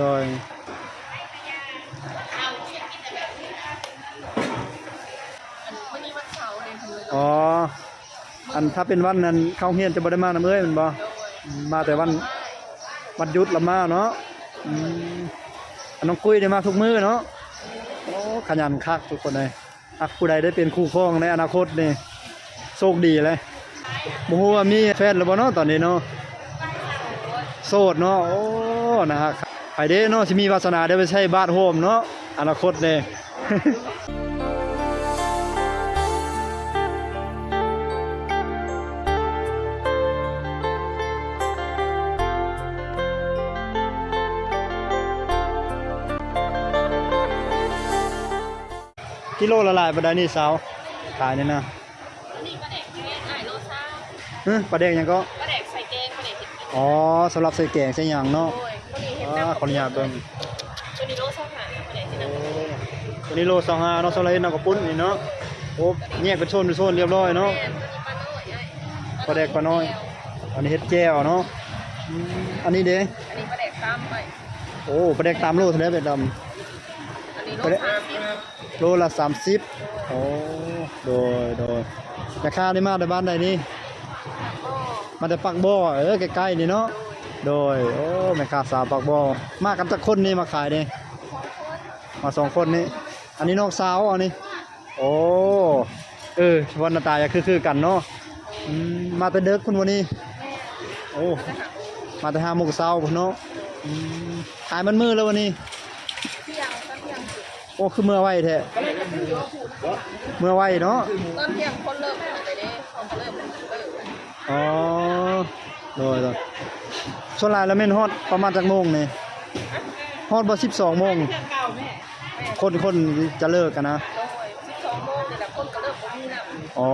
โดยอ๋อ อันถ้าเป็นวันนั้นเข้าเฮียนจะบ่ได้มานํเอ้ยมันบ่มาแต่วันวันหยุดละมาเนาะอืมอันน้องกุ้ยได้มาทุกมื้อเนาะโอ้ขยันคักทุกคนเลยอักผู้ใดได้เป็นคู่ครองในอนาคตนี่โชคดีเลยบ่ฮู้ว่ามีแฟนหรือบ่เนาะตอนนี้เนาะโสดเนาะโอ้นะฮะ ไปเด้เนาะสิมีวาสนาได้ไปใช้บ้านโฮมเนาะอนาคตเลยกิโลละลายปานใดนี่สาวขายนี่นะนี่ปลาแดกแกงไอ้โลซ่าฮะปลาแดกหยังก็ปลาแดกใส่แกงปลาแดกเห็ดกินอ๋อสำหรับใส่แกงใส่หยังเนาะ ขออนุญาตเบิ่งวันนี้โลซ่าหาปลาแดกที่นั่นตัวนี้โล25เนาะสำหรับเฮ็ดน้ำกระปุ้นนี่เนาะโอ้แยกเป็นโซนเป็นโซนเรียบร้อยเนาะแกงวันนี้ปลาน้อยไอ้ปลาแดกปลาน้อย อันนี้เฮ็ดแจ่วเนาะอืมอันนี้เด้อันนี้ปลาแดกตามไปโอ้ปลาแดกตามโลเท่าไหร่เป็ดดำอันนี้โลซ่าสิบโลละ30โอ้โดยโดยราคานี่มาแต่บ้านใดนี่ก็มาแต่ปักบ่อเออใกล้ๆนี่เนาะ โดย โอ้แม่ค้าสาวปากบ่อมากันจักคนนี่มาขายนี่มาสองคนนี่อันนี้น้องสาวอันนี้โอ้เออวันหน้าตาอยากคือๆกันเนาะอืมมาแต่เด็กคุณวันนี้โอ้มาแต่ห้าโมงเช้าพุ่นเนาะอืมขายมันมือแล้ววันนี้เที่ยงตอนเที่ยงโอ้คือเมื่อไวแท้เมื่อไวเนาะตอนเที่ยงคนเริ่มอะไรเด้เขาก็เริ่มเริ่มอ๋อโดยโดย ส่วนหลายแล้วแม่นฮอดประมาณจักโมงนี่ฮอดบ่12โมงเที่ยงเก่าแม่คนคนจะเลิกกันนะโดยสิบสองโมงนี่แหละคนก็เริ่มบ่มีน้ำอ๋อ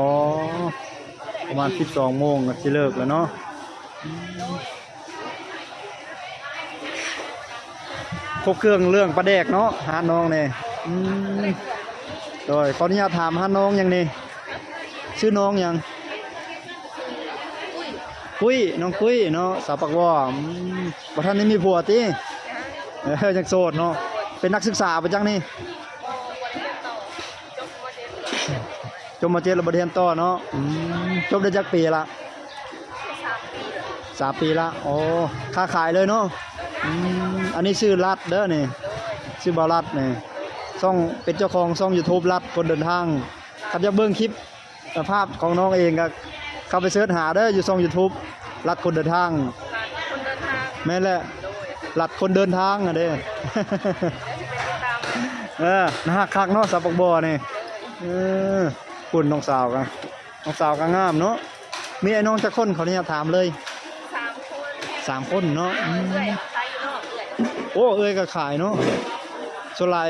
ประมาณ12โมงก็สิเลิกแล้วเนาะครบเครื่องเรื่องประแดกเนาะหาน้องเนี่ยโดยขออนุญาตถามหาน้องยังนี่ชื่อน้องยัง กุ้ยน้องกุ้ยเนาะสาวปักว่าอืมบ่ท่านนี่มีผัวติเออยังโสดเนาะเป็นนักศึกษาไปจังนี่จบมาเจริญบทเรียนต่อเนาะจบได้จักปีละสามปีละโอ้ค้าขายเลยเนาะอันนี้ชื่อรัดเด้อนี่ชื่อบารัดนี่ช่องเป็นเจ้าของช่อง YouTube รัดคนเดินทางครับอยากเบิ่งคลิปภาพของน้องเองก็ เข้าไปเสิร์ชหาเด้ออยู่ช่อง YouTube รัดคนเดินทาง คนเดินทางแม่นแหละโดยรัดคนเดินทางอะเด้ แล้วจะเป็นตามเออนะฮะคักเนาะสับปะบ่อนี่เออปุ่นน้องสาวกันน้องสาวก็งามเนาะมีไอ้น้องจักคนเขาเนี่ยถามเลยสามคนสามคนเนาะอืมเอื่อยใช้อยู่นอกเอื่อยโอ้เอ้ยก็ขายเนาะส่วนหลาย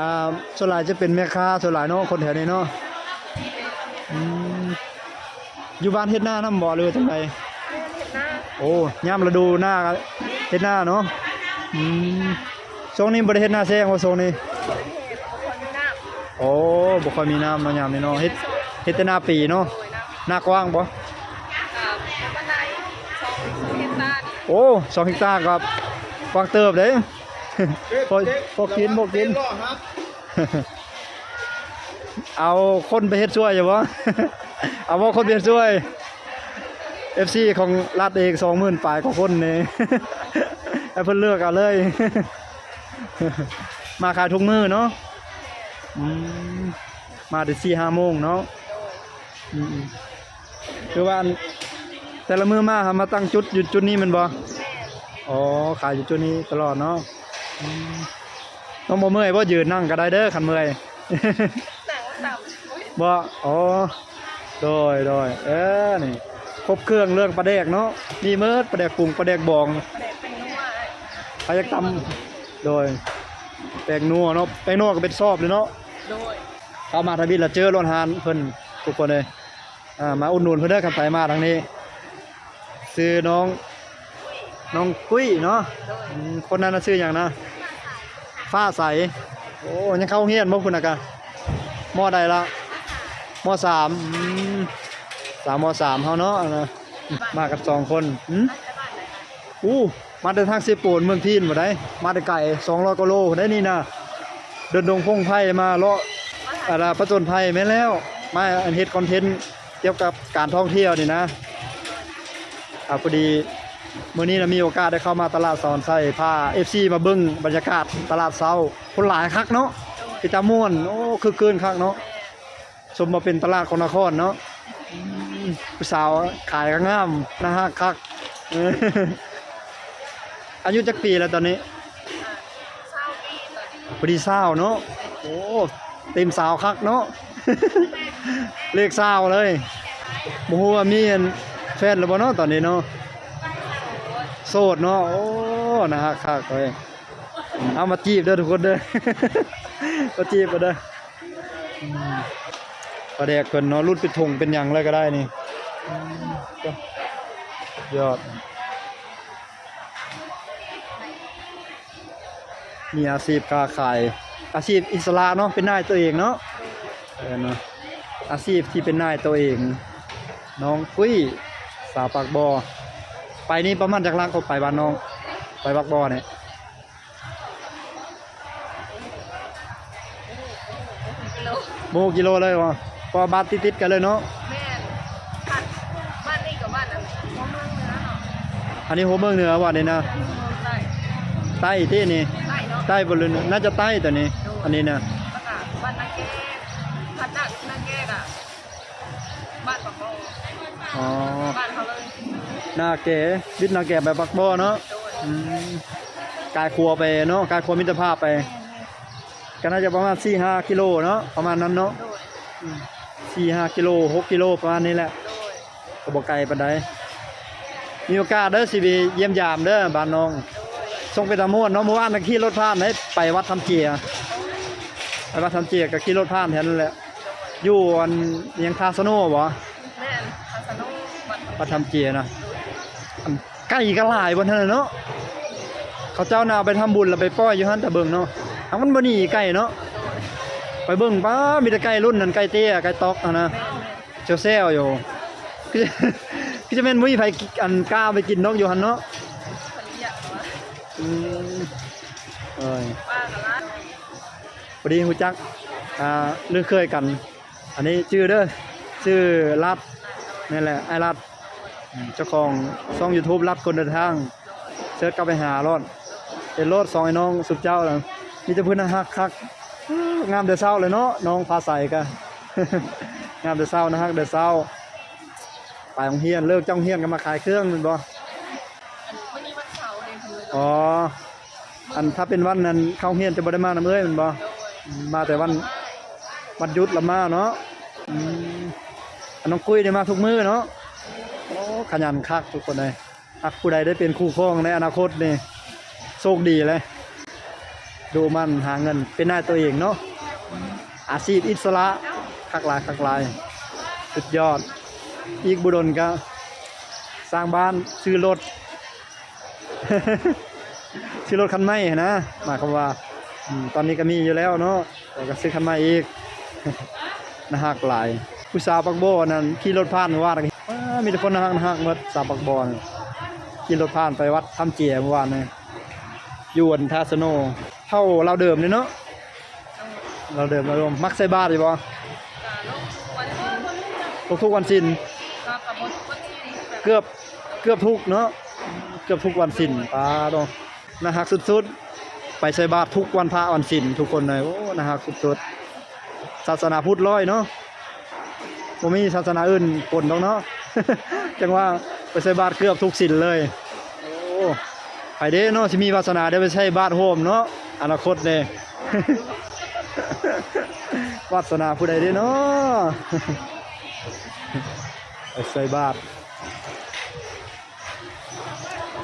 อ่าส่วนหลายจะเป็นแม่ค้าส่วนหลายเนาะคนแถวนี้เนาะอืม อยู่บ้านเฮ็ดหน้านำบ่หรือว่าจังไดเห็นหน้าโอ้ยามฤดูหน้าก็เฮ็ดหน้าเนาะอืมช่วงนี้บ่ได้เฮ็ดหน้าแซงว่าช่วงนี้เป็นเหตุของคนมีหน้าโอ้บ่ค่อยมีน้ำเนาะยามนี้เนาะเฮ็ดเฮ็ดแต่หน้าปีเนาะโดยน้ำหน้ากว้างบ่อ่าแล้วก็ในสองเฮกตาร์นี่โอ้สองเฮกตาร์ครับกว้างเติบเด้พอพอกินบ่กิน เอาคนไปเฮ็ดช่วยอยู่บ่ เอาบ่คนไปเฮ็ดช่วย FC ของรัฐเอง20,000ปลายกว่าคนนี่ให้เพิ่นเลือกเอาเลย มาขายทุกมื้อเนาะอืมมาได้4-5โมงเนาะอืมๆคือว่าอันแต่ละมือมาหามาตั้งจุดอยู่จุดนี้แมันบ่อ๋อขายอยู่จุดนี้ตลอดเนาะอืมต้องบ่เมื่อยบ่ยืนนั่งก็ได้เด้อคันเมื่อยหนังต่ำอุ้ยบ่อ๋อ โดยโดยเออนี่ครบเครื่องเรื่องปลาแดกเนาะมีเมิดปลาแดกปรุงปลาแดกบองประเด็นเป็นนัวปลายักตำโดยแปลงนัวเนาะแปลงนัวก็เป็นซอบเลยเนาะโดยเข้ามาทางนี้แล้วเจอรถหานเพิ่นทุกคนเลยอ่ามาอุดหนุนเพิ่นเด้อครับไปมาทางนี้ซื้อน้องน้องกุ้ยเนาะโดยอืมคนนั้นน่ะชื่ออย่างนะฟ้าใสโอ้ยังเข้าเฮียนบ่คุณน่ะกะมอใดละ มสามสามมสามเฮาเนาะนะมากับสองคนหืมอู้มาแต่ทางเซโปนเมืองพีนบ่ได้ มาแต่ไก่200กว่าโลได้นี่นะเดินดงพงไผ่มาเลาะอะไรประจนภัยแม่แล้ว มาอันเฮ็ดคอนเทนต์เกี่ยวกับการท่องเที่ยวนี่นะอาพอดีมื้อนี้นะมีโอกาสได้เข้ามาตลาดสอนไส้พา FC มาบิ่งบรรยากาศตลาดเช้าคนหลายคักเนาะกิจาม่วนโอ้คือเกินคักเนาะ สมมาเป็นตลาดของนครเนาะผู้สาวขายก็งามนะฮะคักอายุจักปีแล้วตอนนี้พอดีสาวเนาะโอ้เต็มสาวคักเนาะเลขสาวเลยบ่ฮู้ว่ามีอันแฟนหรือบ่เนาะตอนนี้เนาะโสดเนาะโอ้นะฮะคักเลยเอามาจีบเด้อทุกคนเด้อมาจีบกันเด้อ ปลาแดกเพิ่นเนาะรุ่นเป็นถงเป็นหยังเลยก็ได้นี่ยอด มีอาชีพค้าขาย อาชีพอิสระเนาะเป็นนายตัวเองเนาะเออเนาะอาชีพที่เป็นนายตัวเอง น้องกุ้ยสาวปากบอไปนี่ประมาณจากล่างเขาไปบ้านน้อง ไปปากบอเนี่ยโลโมกิโลเลยวะ พอบ้านติดๆกันเลยเนาะแม่นผัดบ้านนี้กับบ้านนั้นเพราะเมืองเหนือเนาะอันนี้โฮเมืองเหนือว่ะนี่นะใต้ใต้ที่นี่ใต้เนาะ ใต้บนเรือนน่าจะใต้ตัวนี้ อันนี้นะประกาศบ้านนาแกผัดนักนาแกกะบ้านปากโบอ๋อบ้านเขาเลยนาแก่วิทย์นาแก่ไปปักบอเนาะโดยอืมกายครัวไปเนาะกายครัวมิตรภาพไป ก็น่าจะประมาณ4 5กิโลเนาะประมาณนั้นเนาะ โดย 4 5กิโล6กิโลประมาณนี้แหละโดยก็บ่ไกลปานใดมีโอกาสเด้อสิไปเยี่ยมยามเด้อบ้านน้องส่งไปตะม่วนเนาะเมื่อวานน่ะขี่รถผ่านให้ไปวัดทำเจียไปวัดทำเจียก็ขี่รถผ่านแถวนั้นแหละอยู่อันยังคาสโนบ่แม่นคาสโนบ้านวัดทำเจียนะอันใกล้ก็หลายบนนั้นนะเนาะเขาเจ้านาไปทำบุญแล้วไปปล่อยอยู่หั่นแต่เบิ่งเนาะอันมันบ่หนีใกล้เนาะ ไปเบิ่งป้ามีแต่ไก่รุ่นนั้นไก่เตี้ยไก่ตอกอะนะแม่นแม่นเซลอยู่คือคือจะเป็นมุ้ยไผอันกล้าไปกินนกอยู่หันเนาะอยากว่าอืมเอ้ยป้ากับร้านพอดีฮู้จักอ่าเรื่องเคยกัน อันนี้ชื่อเด้อชื่อรัดนี่แหละไอ้รัดเจ้าของช่อง YouTube รัดคนเดินทางเสิร์ชกลับไปหารถเป็นรถสองไอ้น้องสุดเจ้าแล้วมีแต่พิ่นน่ะฮักคัก งามเดือเศร้าเลยเนาะน้องฟ้าใสกันงามเดือเศร้านะฮักเดือเศร้าไปโรงเรียนเลิกจ้องเรียนกันมาขายเครื่องมันบ่ออ๋ออันถ้าเป็นวันนั้นเข้าเฮียนจะบ่ได้มานํเอ้ยแมันบ่โดยอืมาแต่วันวันยุดละมาเนาะอันน้องกุ้ยได้มาทุกมื้อเนาะโอ้ขยันคักทุกคนเลยอักผู้ใดได้เป็นคู่ครองในอนาคตนี่โชคดีเลย ดูมันหาเงินเป็นหน้ายตัวเองเนาะอาชีพอิสระคักลายคักลายสุดยอด อีกบุดลก็สร้างบ้านซื้อรถซื้อรถคันใหม่นะหมายความว่าตอนนี้ก็มีอยู่แล้วเนาะแต่ก็ซื้อคันใหม่อีกนะฮักหลายผู้สาวปักโบนั่นขี่รถผ่านเมื่อวานก็ว้ามีแต่คนนะฮักนะฮักหมดสาวปักโบนขี่รถผ่านไปวัดทำเจียเมื่อวานนี่อ ยู่อันทาสโนเท่าเราเดิมเลยเนาะเราเดิมเราเดิมมักใส่บาตรอยู่บ่ที่ทุกวันสินเกือบเกือบทุกเนาะเกือบทุกวันสินป้าดองนะฮักสุดๆ ไปใส่บาตรทุกวันพระวันสินทุกคนเลยโอ้นะฮักสุดๆศาสนาพุทธร้อยเนาะบ่มีศาสนาอื่นปนดอกเนาะจังว่าไปใส่บาตรเกือบทุกสินเลยโอ้ ไปเด้เนาะสิมีวาสนาได้ไปใช้บาตรโฮมเนาะอนาคตเด้วาสนาผู้ใดเด้เนาะไปใส่บาตร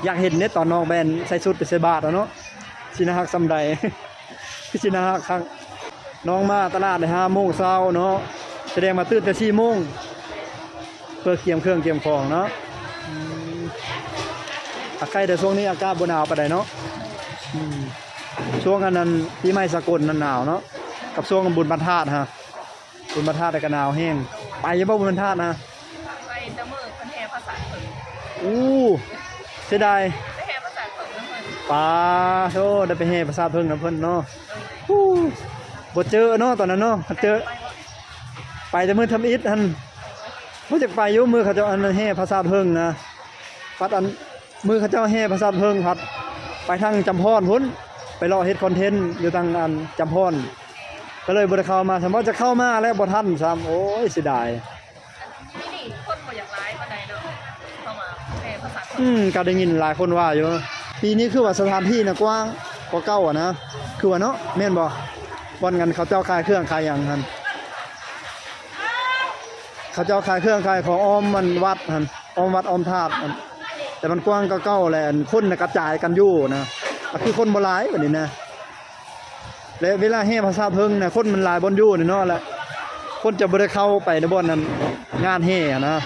อยากเห็นเนี่ยตอนน้องแบนใส่ชุดไปใส่บาตรอะเนาะชินาฮักซำใดพี่ชินาฮักครั้งน้องมาตลาดในห้าโมงเช้าเนาะแสดงมาตื่นแต่สี่โมงเพื่อเกียมเครื่องเกียมของเนาะ อาใกล้แต่ช่วงนี้อากาศบหนาวปานใดเนาะอืมช่วงอันนั้นที่ไม่สกลนั้นหนาวเนาะกับช่วงบุญบรรทัดฮะบุญบรรทัดแต่ก็หนาวแห้งไปอยังบ่บุญบรรทัดนะไปตะมือคนแห่ภาษาเผินอู้เสียดายไปแห่ปลาโธ่ได้ไปแห่ประสาทเพิ่งนํเพิ่นเนาะฮู้บ่เจอเนาะตอนนั้นเนาะเจอไปแต่มือทำอิฐอันบ่จักไปอยู่มือเขาเจ้าอันแห่ภาษาทเพิ่งนะพัดอัน มือเขาเจ้าแห่ภาษาทเพิ่งพัด ไปทางจำพรพุ่นไปรอเฮ็ดคอนเทนต์อยู่ทางอันจำพรก็เลยบ่ได้เข้ามาสมมติจะเข้ามาแล้วบ่ทันซ้ำโอ้ยเสียดายที่นี่คนบ่อยากร้ายปานใดเนาะเข้ามาแม่ภาษาคนอืมก็ได้ยินหลายคนว่าอยู่ปีนี้คือว่าสถานที่น่ะกว้างกว่าเก่าอะนะคือว่าเนาะแม่นบ่บ่อนกันเขาเจ้าขายเครื่องขายหยังหั่นเขาเจ้าขายเครื่องขายของอ้อมมันวัดหั่นอ้อมวัดอ้อมธาตุหั่น แต่มันกว้างก็เก่าแหละอันคนกระจายกันอยู่นะคือคนบลายบัดนี้นะและเวลาแห่ภาษาเพิ่งนะคนมันลายบนอยู่นี่เนาะแหละคนจะบ่ได้เข้าไปในบ่อนนั้นงานแห่นะ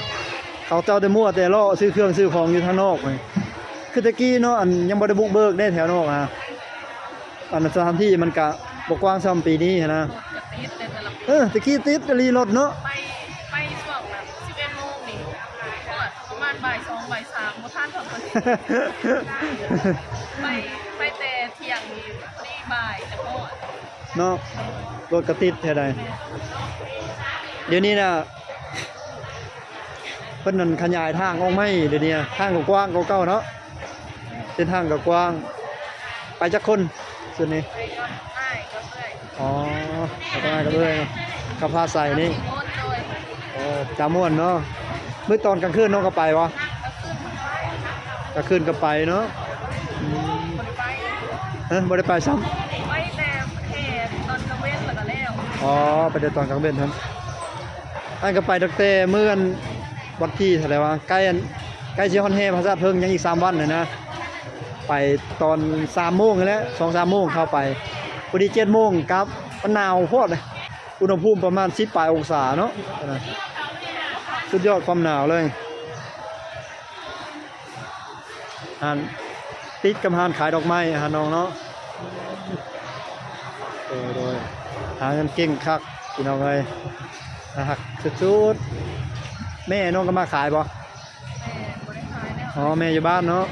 เขาเจ้าแต่มั่วแต่ล่อซื้อเครื่องซื้อของอยู่ทางนอกเลยคือตะกี้เนาะอันยังบ่ได้บุกเบิกได้แถวนอกอะอันนั้นสถานที่มันกะบกว้างซ้ำปีนี้นะตะปีเออตะกี้ติดกะลีรถเนาะ ไปไปช่วงแบบ11โมงนี่ก็ประมาณบ่ายสองบ่ายสามบ่ทันเท่าคน ไปไปแต่เที่ยงนี่นี่บ่ายแต่ก็เนาะรถกระติดแท้ใดเดี๋ยวนี้น่ะเพิ่นนั่นขยายทางออกไหม่เดี๋ยวนี้ทางก็กว้างกว่าเก่าเนาะเส้นทางก็กว้าง ไปจักคนส่วนนี้ไปย้อนง่ายก็เลยอ๋อก็ได้ก็เลยกับพาใส่นี่โอนโดยโอ้จาม่วนเนาะเมื่อตอนกลางคืนน้องก็ไปวะ ก็ขึ้นไปกลางคืนก็ไปเนาะอืมคนไปเอ้ยบ่ได้ไปซ้ไปแต่เหตุตอนกลางเว้นแล้วก็แล้วำอ๋อไปแต่ตอนกลางเว้นครับอันก็ไปตั้งแต่มื้ออันวันที่เท่าไหร่วะใกล้อันใกล้สิฮอนแฮภาษาเพิ่งยังอีก3วันเลยนะ ไปตอน3โมงนี่แหละ2-3โมงเข้าไปพอดี7โมงกลับมันหนาวโพดเลยอุณหภูมิประมาณ10ปลายองศาเนาะนะสุดยอดความหนาวเลย อันติดกำหานขายดอกไม้ฮะน้องเนาะโดยโดยหาเงินเก่งคักพี่น้องเลยนะฮักสุดๆแม่น้องก็มาขายบ่แม่บริขายอ๋อแม่อยู่บ้านเนาะ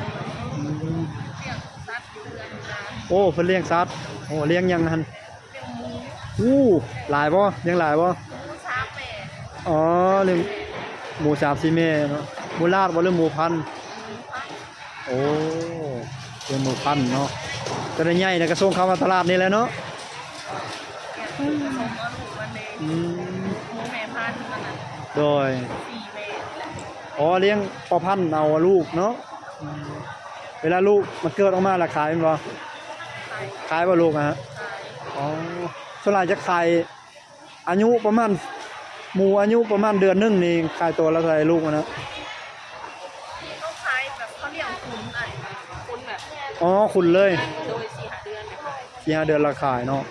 อืมเลี้ยงสัตว์อยู่เรือนนะโอ้เพิ่นเลี้ยงสัตว์โอ้เลี้ยงยังหันเลี้ยงหมูอู้หลายบ่เลี้ยงหลายบ่อ๋อเลี้ยงหมูสามสี่แม่เนาะหมูลาดบ่หรือหมูพันธุ์หมูพัน โอ้เลี้ยหมูพันเนาะจะได้ใหญ่นะก็ส่งเข้ามาตลาดนี่แหละเนาะอืมอืมหมูแม่พันธุ์มันน่ะโดยสี่แม่นี่แหละอ๋อเลี้ยงพอพันธุ์เอาลูกเนาะอืมเวลาลูกมันเกิดออกมาและขายมันบ่ขายขายบ่ลูกอะฮะขายอ๋อส่วนใหญ่จะขายอายุประมาณหมูอายุประมาณเดือนหนึงนี่ขายตัวละเท่าไหร่ลูกมันนะ แบบเขาเลี้ยงคุณไอ้คุณแบบอ๋อคุณเลยโดยสี่หาเดือนไปขายสี่ห้าเดือนละขายเนาะ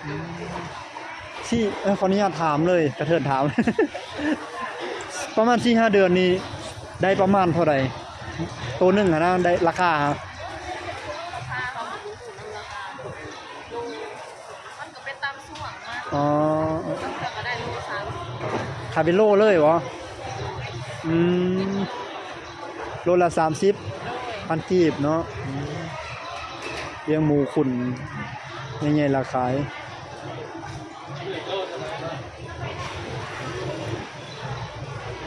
ที่เอ้ยขออนุญาตถามเลยกระเทินถาม ประมาณสี่ห้าเดือนนี้ ได้ประมาณเท่าไหร่ตัวหนึงอะนะได้ราคาฮะราคาเขาบอกรู้ถูกนำราคาดูมันก็เป็นตามช่วงมากอ๋อต้องเลือกก็ได้ลูกสามขายเป็นโลเลยวะอืม โลละสามสิบพันกีบเนาะเลี้ยงหมูขุนใหญ่ๆราขาย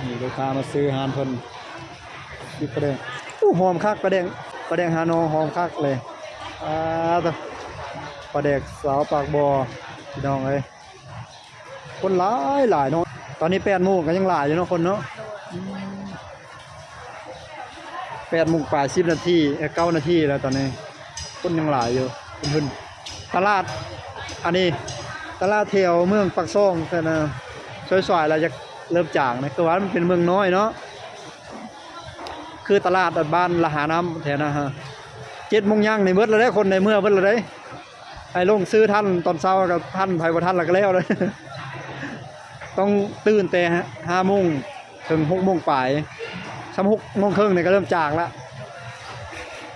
นี่ลูกค้ามาซื้ออาหารเพิ่นดิประเด็งอู้หอมคักประเด็งประเด็งฮานอหอมคักเลยอ่าตะประเด็กสาวปากบอพี่น้องเอ้ยคนหลายหลายเนาะตอนนี้แปดโมงก็ยังหลายอยู่เนาะคนเนาะ แปดโมงป่ายสิบนาทีเก้านาทีแล้วตอนนี้คนยังหลายอยู่เพิ่นตลาด อันนี้ตลาดเทียวเมืองปักซ่องแต่นะสวยๆเราจะเริ่มจางนะคือว่ามันเป็นเมืองน้อยเนาะคือตลาดบ้านละหาน้ำแถวนะฮะเจ็ดโมงย่างในเมื่อแล้วได้คนในเมื่อเมื่อแล้วได้ไอ้ลงซื้อท่านตอนเช้ากับท่านไผบ่ท่านแล้วก็แล้วเลยต้องตื่นแต่ห้าโมงถึงหกโมงปลาย สามหกโมงครึ่งเนี่ยก็เริ่มจางละ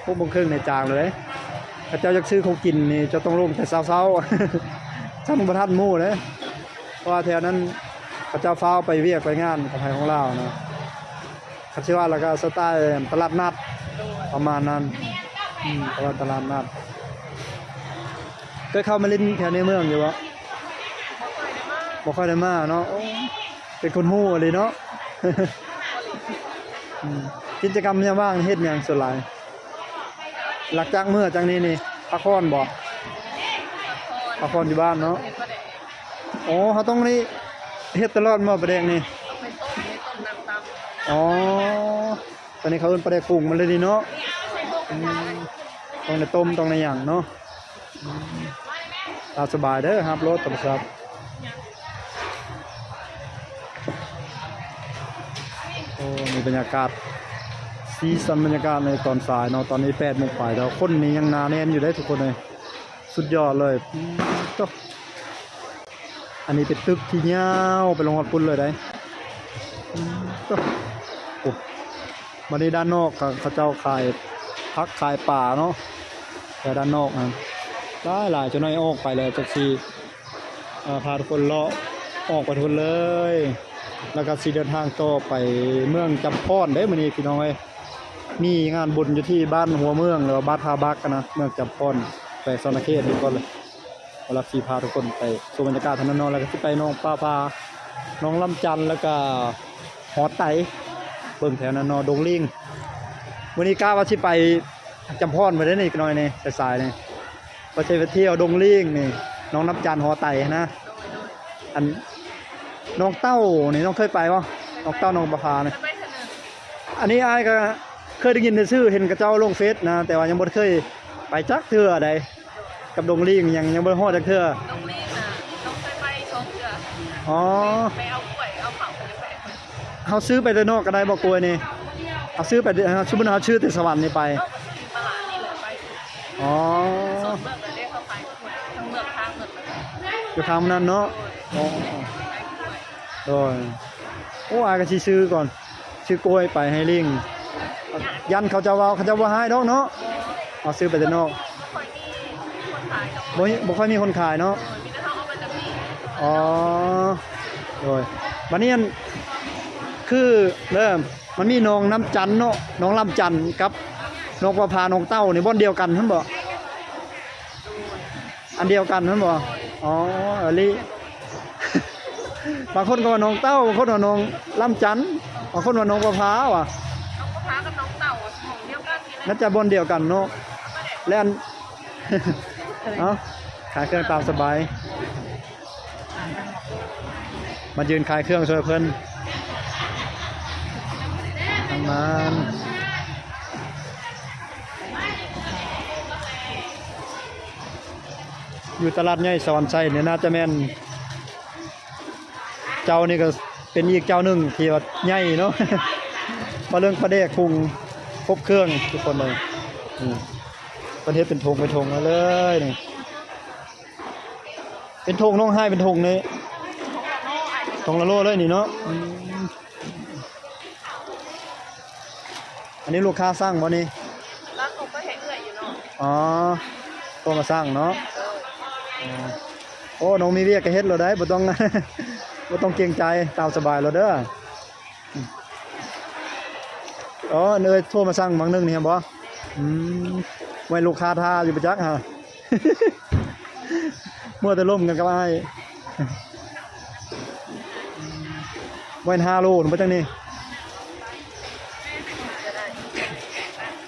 หกโมงครึ่งเนี่ยจางเลยถ้าเจ้าอยากซื้อของกินนี่จะต้องลงแต่เช้าๆช่างประทัดมู่เลยเพราะว่าแถวนั้นพระเจ้าฟ้าไปเวียกไปงานกับไทยของเรานะคันชื่อว่าแล้วก็สไตล์ตลาดนัดประมาณนั้นอืมเพราะว่าตลาดนัดแเคยเข้ามาเล่นแถวในเมืองอยู่บ่บ่เคยได้มาบ่ค่อยได้มาเนาะเป็นคนฮู้เลยเนาะ กิจกรรมยามว่างเฮ็ดยังส่วนหลาย หลักจากเมื่อจากนี้นี่พักผ่อนบ่ละครพักผ่อนอยู่บ้านเนาะโอ้เขาต้องนี่เฮ็ดตลอดบ่ประเด็กนี่อ๋อตอนนี้เขาเอิ้นประเด็กปรุงมันเลยนี่เนาะต้องในต้มต้องในหยังเนาะตาสบายเด้อครับรถตำรับ มีบรรยากาศสีสันบรรยากาศในตอนสายเนาะตอนนี้8โมงปลายแล้วคนนี้ยังหนาแน่นอยู่ได้ทุกคนเลยสุดยอดเลยตึกอันนี้เป็นตึกที่ยาวไปลงฮอดปุ่นเลยได้ก็โอ้มาในด้านนอกเขาเจ้าขายพักขายป่าเนาะแต่ด้านนอกนะได้หลายจะน้อยออกไปเลยจากที่พาทุกคนเลาะออกไปทุนเลย แล้วก็สีเดินทางต่อไปเมืองจำพอนได้มือนี้พี่น้องเอ้ยมีงานบุญอยู่ที่บ้านหัวเมืองหรือว่าบ้านทาบักกันนะเมืองจำพอนไปสนเขตทุกคนเลยเวลาสีพาทุกคนไปสูบรรยากาศทนนนแล้วก็สิไปน้องป้าพาน้องลำจันแล้วก็หอไตเบิ่งแถวนันนอดงลิงวันนี้กล้าว่าสิไปจำพรมาได้นี่น่อยนี่สายๆนี่ก็จะไปเที่ยวดงลิงนี่น้องนับจันหอไตนะอัน น้องเต้านี่น้องเคยไปปะน้องเต้าน้องประพาเนี่ยจะไปเถอะหนึ่งอันนี้อายก็เคยได้ยินแต่ชื่อเห็นกระเจ้าลงเฟซนะแต่ว่ายังบ่เคยไปจักเทื่อใดกับดงลิงยังยังบ่ฮอดจักเทื่อต้องรีบนะต้องไปไปชมเถื่ออ๋อไปเอากล้วยเอาเผาไปแปะเฮาซื้อไปแต่นอกก็ได้บ่กลัวนี่เอาซื้อไปเฮาชุบเฮาชื่อแต่สวรรค์นี่ไปเอาไปซื้อตลาดนี่เลยไปอ๋อสดเมืองเลยเรียกเขาขายกล้วยทั้งเมืองทางเมืองเลยอยู่ทางนั้นเนาะ โดยโอ้อายก็สิซื้อก่อนซื้อกล้วยไปให้ลิงยันเขาจะว่าเขาจะว่าให้ดอกเนาะเอาซื้อไปแต่นอกคอยมีคนขายดอกบ่มีบ่ค่อยมีคนขายเนาะมีแต่เขาเอาไปจะมีอ๋อโดยบัดนี้อันคือเริ่มมันมีน้องน้ำจันทร์เนาะน้องลำจันทร์กับน้องประพาน้องเต้านี่บ่อนเดียวกันท่านบ่อันเดียวกันท่านบ่อ๋ออลิ บางคนก็ว่าน้องเต้าบางคนว่าน้องลำจันทร์บางคนว่าน้องประพาว่ะน้องกระพร้ากับน้องเต่าอะของเดียวกันนี่แหละน่าจะบนเดียวกันเนาะและอันเอ้าขายเครื่องตามสบาย มายืนขายเครื่องช่วยเพิ่นทำงานอยู่ตลาดใหญ่สวรรค์ไส้เนี่ยน่าจะแม่น เจ้านี่ก็เป็นอีกเจ้าหนึ่งที่ว่าใหญ่เนาะมาเรื่องประเดกปรุงครบเครื่องทุกคนเลยอืมประเทศเป็นธงเป็นธงมาเลยนี่เป็นธงน้องให้เป็นธงนี่ธงละโลเลยนี่เนาะอืมอันนี้ลูกค้าสร้างบ่นี่ร้านผมก็เห็นเอื่อยอยู่เนาะอ๋อตัวมาสร้างเนาะเอออ๋อโอ้น้องมีเวียกก็เฮ็ดเราได้บ่ต้อง บ่ต้องเกรงใจตามสบายเราเด้ออ๋อเนยโทรมาสั่งบางนึงนี่ครับบ่อืมไว้ลูกค้าท่าอยู่ประจักษ์ฮะเมื่อแต่ล่มกันกับอ้ายไว้5โลนึงบ่จังนี่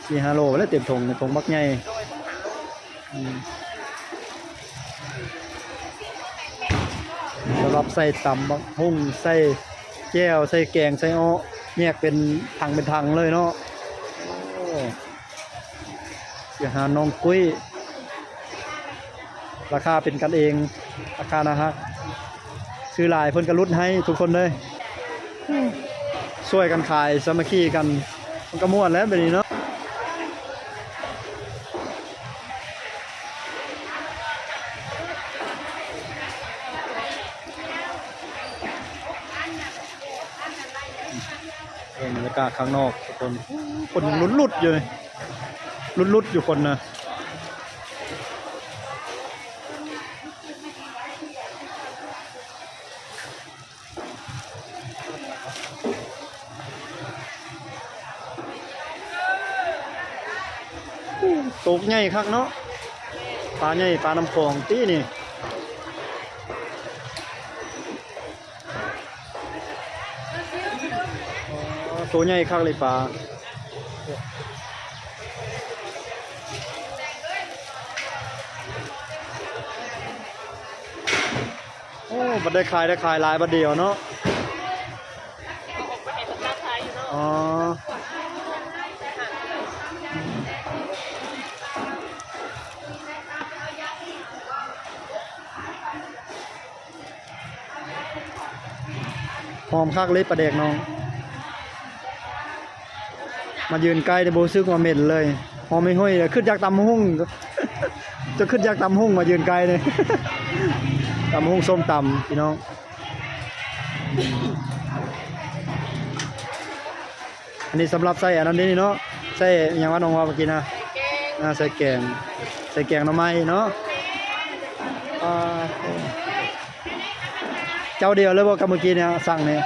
สี่ห้าโลแล้วเต็มถงในถงบักใหญ่ โดยต้องหาโลก อืม สำหรับใส่ตำบักหุ่งใส่แก้วใส่แกงใส่อ้อแยกเป็นถังเป็นถังเลยเนาะโอ้เสียหาน้องกุ้ย ราคาเป็นกันเอง ราคานะฮะซื้อหลายเพิ่นกระลุดให้ทุกคนเลยช่วยกันขายสามัคคีกันมันก็ม่วนแล้วแบบนี้เนาะ ข้างนอกทุกคน คนยังลุ้นลุดอยู่เลยลุ้นลุดอยู่คนนะตกใหญ่คักเนาะปลาใหญ่ปลาน้ำคลองตีนี่ ตัวใหญ่คักเลยปลาโอ้บัดได้ขายได้ขายหลายบัดเดียวเนาะหอยู่เนาะอ๋อหอมคักเลยปลาแดกน้อง มายืนใกล้แต่โบซึกว่าเหม็นเลยหอมไม่ห้อยเลยขึ้นจากตำหุ่งจะขึ้นจากตำหุ่งมายืนไกลเลยตำหุ่งส้มตำพี่น้องอันนี้สำหรับใส่อันนั้นนี่เนาะใส่อหย่างว่าน้องว่าเมื่อกี้นะใส่แกงอ่าใส่แกงใส่แกงหน่อไม้เนาะอ่าเจ้าเดียวเลยบ่กับเมื่อกี้เนี่ยสั่งเนี่ย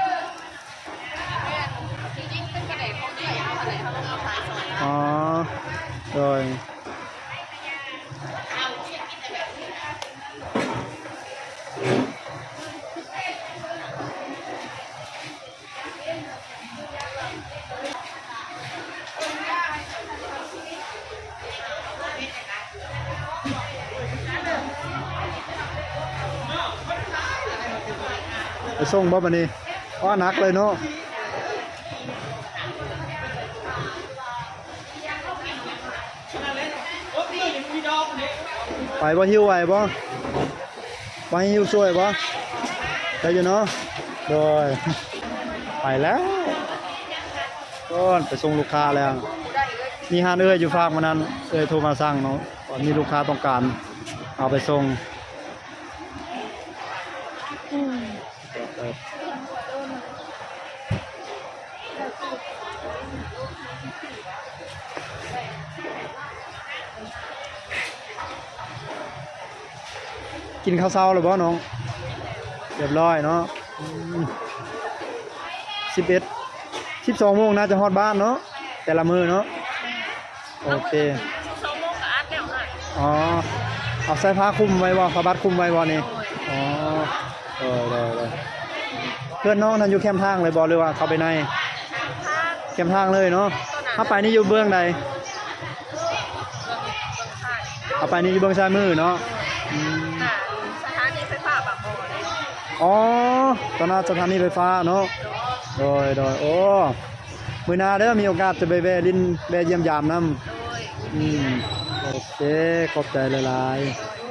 ส่งบ่บัดนี้ว่านักเลยเนาะไปบ่หิวไหวบ่ไปหิวช่วยบ่ได้อยู่เนาะโดยไปแล้วก็ไปส่งลูกค้าแล้วมีฮานเอ้ยอยู่ฝากมานั้นเอ้ยโทรมาสั่งเนาะมีลูกค้าต้องการ เอาไปส่ง กินข้าวเช้าแล้วบ่น้อง เรียบร้อยเนาะสิบเอ็ดสิบสองโมงน่าจะฮอดบ้านเนาะแต่ละมือเนาะโอเคสองโมงกับอาร์ตแล้วให้อ๋อเอาใส่ผ้าคลุมไว้บ่ผ้าบัดคลุมไว้บ่นี่อ๋อเออได้ได้ เพื่อนน้องนั่นอยู่แคมป์ทางเลยบ่หรือว่าเข้าไปในทางแคมป์ทางเลยเนาะถ้าไปนี่อยู่เบื้องใดเบื้องเบื้องข้างถ้าไปนี่อยู่เบื้องซ้ายมือเนาะอืมน่ะสถานีไฟฟ้าปากบ่อเลยอ๋อตอนนั้นสถานีไฟฟ้าเนาะโดยโดยโอ้มือหนาเด้อมีโอกาสจะไปแวะลินแวะเยี่ยมยามนำโดยอืมโอเคขอบใจหลาย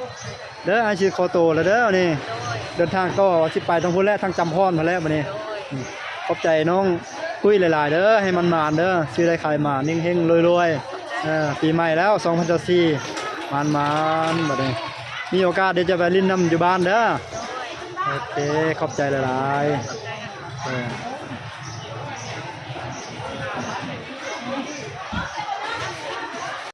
ๆเด้ออาชีพโคโตแล้วเด้อนี่ โดย เดินทางต่อสิไปทางพุ่นแรกทางจำพรมาแล้ววันนี้ขอบใจน้องคุยหลาย ๆ เด้อให้มันมานเด้อซื้อได้ขายมานิ่งเฮงรวยๆปีใหม่แล้ว2024มานมานแบัดนี้มีโอกาสเดี๋ยวจะไปลิ้นน้ำอยู่บ้านเด้อโอเคขอบใจหลายๆ